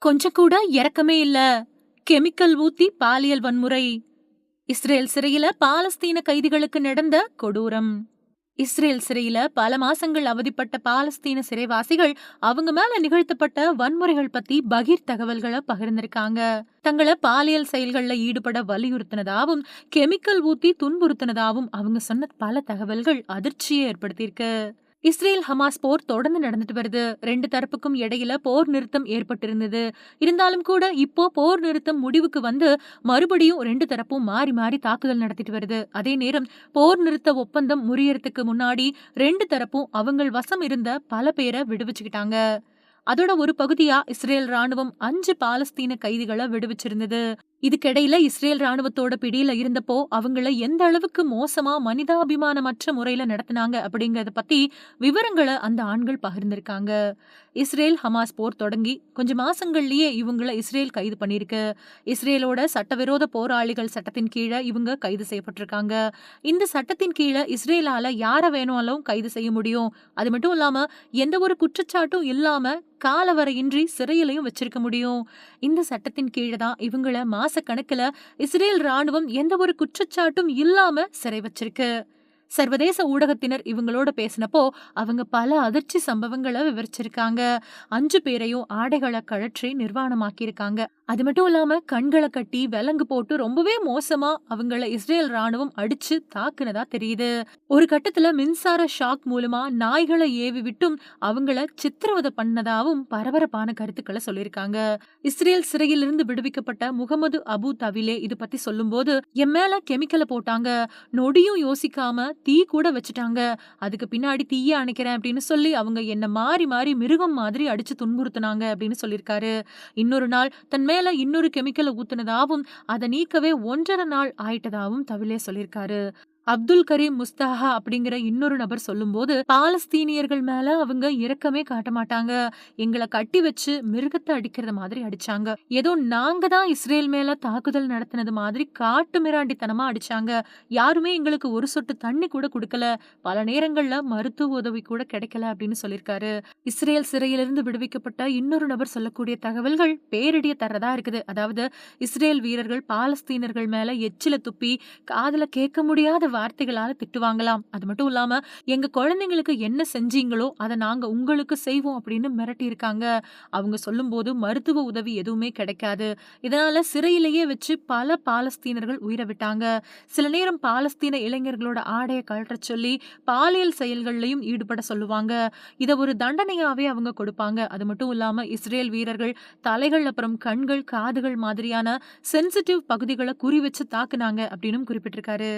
கொஞ்சம் கூட இறக்கமே இல்ல. கெமிக்கல் ஊத்தி பாலியல் வன்முறை. இஸ்ரேல் சிறையில பாலஸ்தீன கைதிகளுக்கு நடந்த கொடூரம். இஸ்ரேல் சிறையில பல மாசங்கள் அவதிப்பட்ட பாலஸ்தீன சிறைவாசிகள் அவங்க மேல நிகழ்த்தப்பட்ட வன்முறைகள் பத்தி பகீர் தகவல்களை பகிர்ந்திருக்காங்க. தங்கள பாலியல் செயல்கள்ல ஈடுபட வலியுறுத்தினதாவும் கெமிக்கல் ஊத்தி துன்புறுத்தினதாவும் அவங்க சொன்ன பல தகவல்கள் அதிர்ச்சியை ஏற்படுத்தியிருக்கு. இஸ்ரேல் ஹமாஸ் போர் தொடர்ந்து நடந்துட்டு வருது. ரெண்டு தரப்புக்கும் இடையில போர் நிறுத்தம் ஏற்பட்டிருந்தது. இருந்தாலும் கூட இப்போ போர் நிறுத்தம் முடிவுக்கு வந்து மறுபடியும் ரெண்டு தரப்பும் மாறி மாறி தாக்குதல் நடத்திட்டு வருது. அதே நேரம் போர் நிறுத்த ஒப்பந்தம் முறியறதுக்கு முன்னாடி ரெண்டு தரப்பும் அவங்கள் வசம் இருந்த பல பேரை விடுவிச்சுக்கிட்டாங்க. அதோட ஒரு பகுதியா இஸ்ரேல் ராணுவம் அஞ்சு பாலஸ்தீன கைதிகளை விடுவிச்சிருந்தது. இதுக்கிடையில இஸ்ரேல் ராணுவத்தோட பிடியில இருந்தப்போ அவங்கள எந்த அளவுக்கு மோசமா மனிதாபிமானமற்ற முறையில நடத்தினாங்க அப்படிங்கறத பத்தி விவரங்களை அந்த ஆண்கள் பகிர்ந்திருக்காங்க. இஸ்ரேல் ஹமாஸ் போர் தொடங்கி கொஞ்ச மாசங்கள்லயே இவங்கள இஸ்ரேல் கைது பண்ணியிருக்கு. இஸ்ரேலோட சட்டவிரோத போராளிகள் சட்டத்தின் கீழே இவங்க கைது செய்யப்பட்டிருக்காங்க. இந்த சட்டத்தின் கீழே இஸ்ரேலால யாரை வேணாலும் கைது செய்ய முடியும். அது மட்டும் இல்லாம எந்த ஒரு குற்றச்சாட்டும் இல்லாம காலவரையின்றி சிறையிலையும் வச்சிருக்க முடியும். இந்த சட்டத்தின் கீழே தான் இவங்கள மாச கணக்குல இஸ்ரேல் ராணுவம் எந்த ஒரு குற்றச்சாட்டும் இல்லாம சிறை வச்சிருக்கு. சர்வதேச ஊடகத்தினர் இவங்களோட பேசினப்போ அவங்க பல அதிர்ச்சி சம்பவங்களை விவரிச்சிருக்காங்க. அஞ்சு பேரையும் ஆடைகளை கழற்றி நிர்வாணமாக்கியிருக்காங்க. அது மட்டும் இல்லாம கண்களை கட்டி விலங்கு போட்டு ரொம்பவே மோசமா அவங்கள இஸ்ரேல் ராணுவம் அடிச்சு தாக்குனதா தெரியுது. ஒரு கட்டத்துல மின்சார ஷாக் மூலமா நாய்களை ஏவி விட்டும் அவங்கள சித்திரவதை பண்ணதாவும் பரபரப்பான கருத்துக்களை சொல்லியிருக்காங்க. இஸ்ரேல் சிறையிலிருந்து விடுவிக்கப்பட்ட முகமது அபு தவிலே இது பத்தி சொல்லும்போது என் மேல கெமிக்கலை போட்டாங்க. நொடியும் யோசிக்காம தீ கூட வச்சுட்டாங்க. அதுக்கு பின்னாடி தீயை அணைக்கிறேன் அப்படின்னு சொல்லி அவங்க என்னை மாறி மாறி மிருகம் மாதிரி அடிச்சு துன்புறுத்துனாங்க அப்படின்னு சொல்லியிருக்காரு. இன்னொரு நாள் தன் மேல இன்னொரு கெமிக்கலை ஊத்துனதாவும் அதை நீக்கவே ஒன்றரை நாள் ஆயிட்டதாவும் தவிலே சொல்லியிருக்காரு. அப்துல் கரீம் முஸ்தஹா அப்படிங்கிற இன்னொரு நபர் சொல்லும்போது பாலஸ்தீனியர்கள் மேல அவங்க இரக்கமே காட்ட மாட்டாங்க. எங்களை கட்டி வச்சு மிருகத்தை அடிக்கிறது மாதிரி அடிச்சாங்க. ஏதோ நாங்க தான் இஸ்ரேல் மேல தாக்குதல் நடத்தினது மாதிரி காட்டு மிராண்டித்தனமா அடிச்சாங்க. யாருமே எங்களுக்கு ஒரு சொட்டு தண்ணி கூட கொடுக்கல. பல நேரங்கள்ல மருத்துவ உதவி கூட கிடைக்கல அப்படின்னு சொல்லியிருக்காரு. இஸ்ரேல் சிறையிலிருந்து விடுவிக்கப்பட்ட இன்னொரு நபர் சொல்லக்கூடிய தகவல்கள் பேரிடிய தரதா இருக்குது. அதாவது இஸ்ரேல் வீரர்கள் பாலஸ்தீனர்கள் மேல எச்சில துப்பி காதுல கேட்க முடியாத வார்த்தைகளால திட்டுவாங்களாம். அது மட்டும் இல்லாம எங்க குழந்தைங்களுக்கு என்ன செஞ்சீங்களோ அதை நாங்க உங்களுக்கு செய்வோம் அப்படின்னு மிரட்டி இருக்காங்க அவங்க சொல்லும்போது மருத்துவ உதவி எதுவுமே கிடைக்காது. இதனால சிறையிலேயே வச்சு பல பாலஸ்தீனர்கள் உயிரை விட்டாங்க. சில நேரம் பாலஸ்தீன இளைஞர்களோட ஆடையை கழற்ற சொல்லி பாலியல் செயல்கள்லையும் ஈடுபட சொல்லுவாங்க. இதை ஒரு தண்டனையாவே அவங்க கொடுப்பாங்க. அது மட்டும் இல்லாம இஸ்ரேல் வீரர்கள் தலைகள் அப்புறம் கண்கள் காதுகள் மாதிரியான சென்சிட்டிவ் பகுதிகளை குறி வச்சு தாக்குனாங்க அப்படின்னு குறிப்பிட்டிருக்காரு.